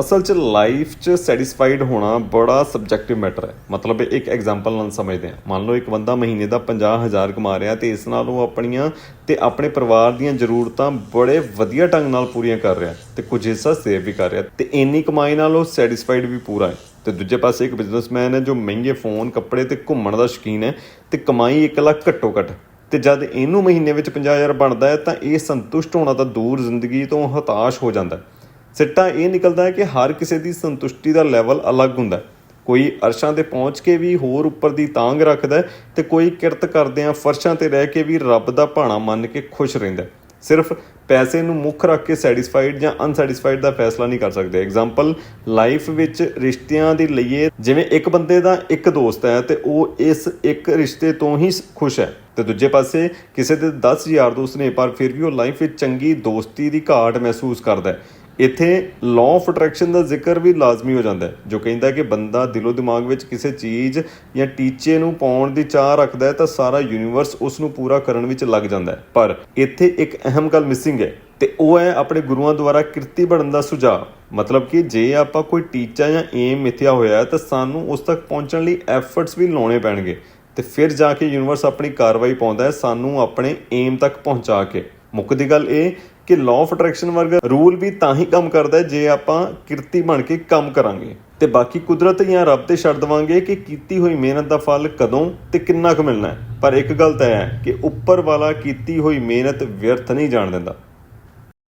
ਅਸਲ 'ਚ ਲਾਈਫ 'ਚ ਸੈਟੀਸਫਾਈਡ ਹੋਣਾ ਬੜਾ ਸਬਜੈਕਟਿਵ ਮੈਟਰ ਹੈ। ਮਤਲਬ ਇੱਕ ਐਗਜ਼ਾਮਪਲ ਨਾਲ ਸਮਝਦੇ ਹਾਂ। ਮੰਨ ਲਓ ਇੱਕ ਬੰਦਾ ਮਹੀਨੇ ਦਾ 50000 ਕਮਾ ਰਿਹਾ ਤੇ ਇਸ ਨਾਲ ਉਹ ਆਪਣੀਆਂ ਤੇ ਆਪਣੇ ਪਰਿਵਾਰ ਦੀਆਂ ਜ਼ਰੂਰਤਾਂ ਬੜੇ ਵਧੀਆ ਢੰਗ ਨਾਲ ਪੂਰੀਆਂ ਕਰ ਰਿਹਾ ਤੇ ਕੁਝ ਹਿੱਸਾ ਸੇਵ ਵੀ ਕਰ ਰਿਹਾ ਤੇ ਇੰਨੀ ਕਮਾਈ ਨਾਲ ਉਹ ਸੈਟੀਸਫਾਈਡ ਵੀ ਪੂਰਾ ਹੈ। ਤੇ ਦੂਜੇ ਪਾਸੇ ਇੱਕ ਬਿਜ਼ਨਸਮੈਨ ਹੈ ਜੋ ਮਹਿੰਗੇ ਫੋਨ ਕੱਪੜੇ ਤੇ ਘੁੰਮਣ ਦਾ ਸ਼ੌਕੀਨ ਹੈ ਤੇ ਕਮਾਈ 1 ਲੱਖ ਘੱਟੋ ਘੱਟ। ਤੇ ਜਦ ਇਹਨੂੰ ਮਹੀਨੇ ਵਿੱਚ 50000 ਬਣਦਾ ਹੈ ਤਾਂ ਇਹ ਸੰਤੁਸ਼ਟ ਹੋਣਾ ਤਾਂ ਦੂਰ ਜ਼ਿੰਦਗੀ ਤੋਂ ਹਤਾਸ਼ ਹੋ ਜਾਂਦਾ ਹੈ। ਸਿੱਟਾ ਇਹ ਨਿਕਲਦਾ ਹੈ ਕਿ ਹਰ ਕਿਸੇ ਦੀ ਸੰਤੁਸ਼ਟੀ ਦਾ ਲੈਵਲ ਅਲੱਗ ਹੁੰਦਾ ਹੈ। ਕੋਈ ਅਰਸ਼ਾਂ ਤੇ ਪਹੁੰਚ ਕੇ ਵੀ ਹੋਰ ਉੱਪਰ ਦੀ ਤਾਂਗ ਰੱਖਦਾ ਹੈ ਤੇ ਕੋਈ ਕਿਰਤ ਕਰਦਿਆਂ ਫਰਸ਼ਾਂ ਤੇ ਰਹਿ ਕੇ ਵੀ ਰੱਬ ਦਾ ਭਾਣਾ ਮੰਨ ਕੇ ਖੁਸ਼ ਰਹਿੰਦਾ ਸਿਰਫ ਪੈਸੇ ਨੂੰ ਮੁੱਖ ਰੱਖ ਕੇ ਸੈਟੀਸਫਾਈਡ ਜਾਂ ਅਨਸੈਟੀਸਫਾਈਡ ਦਾ ਫੈਸਲਾ ਨਹੀਂ ਕਰ ਸਕਦੇ। ਐਗਜ਼ਾਮਪਲ ਲਾਈਫ ਵਿੱਚ ਰਿਸ਼ਤਿਆਂ ਦੀ ਲਈਏ, ਜਿਵੇਂ ਇੱਕ ਬੰਦੇ ਦਾ ਇੱਕ ਦੋਸਤ ਹੈ ਤੇ ਉਹ ਇਸ ਇੱਕ ਰਿਸ਼ਤੇ ਤੋਂ ਹੀ ਖੁਸ਼ ਹੈ। ਤੇ ਦੂਜੇ ਪਾਸੇ ਕਿਸੇ ਦੇ 10 ਯਾਰ ਦੋਸਤ ਨੇ, ਪਰ ਫਿਰ ਵੀ ਉਹ ਲਾਈਫ ਵਿੱਚ ਚੰਗੀ ਦੋਸਤੀ ਦੀ ਘਾਟ ਮਹਿਸੂਸ ਕਰਦਾ ਹੈ। ਇੱਥੇ ਲਾਅ ਆਫ ਅਟਰੈਕਸ਼ਨ ਦਾ ਜ਼ਿਕਰ ਵੀ ਲਾਜ਼ਮੀ ਹੋ ਜਾਂਦਾ ਹੈ, ਜੋ ਕਹਿੰਦਾ ਕਿ ਬੰਦਾ ਦਿਲੋਂ ਦਿਮਾਗ ਵਿੱਚ ਕਿਸੇ ਚੀਜ਼ ਜਾਂ ਟੀਚੇ ਨੂੰ ਪਾਉਣ ਦੀ ਚਾਹ ਰੱਖਦਾ ਹੈ ਤਾਂ ਸਾਰਾ ਯੂਨੀਵਰਸ ਉਸ ਨੂੰ ਪੂਰਾ ਕਰਨ ਵਿੱਚ ਲੱਗ ਜਾਂਦਾ ਹੈ। ਪਰ ਇੱਥੇ ਇੱਕ ਅਹਿਮ ਗੱਲ ਮਿਸਿੰਗ ਹੈ ਤੇ ਉਹ ਹੈ ਆਪਣੇ ਗੁਰੂਆਂ ਦੁਆਰਾ ਕਿਰਤੀ ਬਣਨ ਦਾ ਸੁਝਾਅ। ਮਤਲਬ ਕਿ ਜੇ ਆਪਾਂ ਕੋਈ ਟੀਚਾ ਜਾਂ ਏਮ ਮਿਥਿਆ ਹੋਇਆ ਤਾਂ ਸਾਨੂੰ ਉਸ ਤੱਕ ਪਹੁੰਚਣ ਲਈ ਐਫਰਟਸ ਵੀ ਲਾਉਣੇ ਪੈਣਗੇ। ਤੇ ਫਿਰ ਜਾ ਕੇ ਯੂਨੀਵਰਸ ਆਪਣੀ ਕਾਰਵਾਈ ਪਾਉਂਦਾ ਹੈ, ਸਾਨੂੰ ਆਪਣੇ ਏਮ ਤੱਕ ਪਹੁੰਚਾ ਕੇ। ਮੁੱਕਦੀ ਗੱਲ ਇਹ ਕਿ ਲਾਅ ਆਫ ਅਟਰੈਕਸ਼ਨ ਵਰਗਾ ਰੂਲ ਵੀ ਤਾਂ ਹੀ ਕੰਮ ਕਰਦਾ ਜੇ ਆਪਾਂ ਕਿਰਤੀ ਬਣ ਕੇ ਕੰਮ ਕਰਾਂਗੇ। ਤੇ ਬਾਕੀ ਕੁਦਰਤ ਜਾਂ ਰੱਬ ਤੇ ਛੱਡ ਦਵਾਂਗੇ ਕਿ ਕੀਤੀ ਹੋਈ ਮਿਹਨਤ ਦਾ ਫਲ ਕਦੋਂ ਤੇ ਕਿੰਨਾ ਕੁ ਮਿਲਣਾ ਹੈ। ਪਰ ਇੱਕ ਗੱਲ ਤਾਂ ਹੈ ਕਿ ਉੱਪਰ ਵਾਲਾ ਕੀਤੀ ਹੋਈ ਮਿਹਨਤ ਵਿਅਰਥ ਨਹੀਂ ਜਾਣ ਦਿੰਦਾ।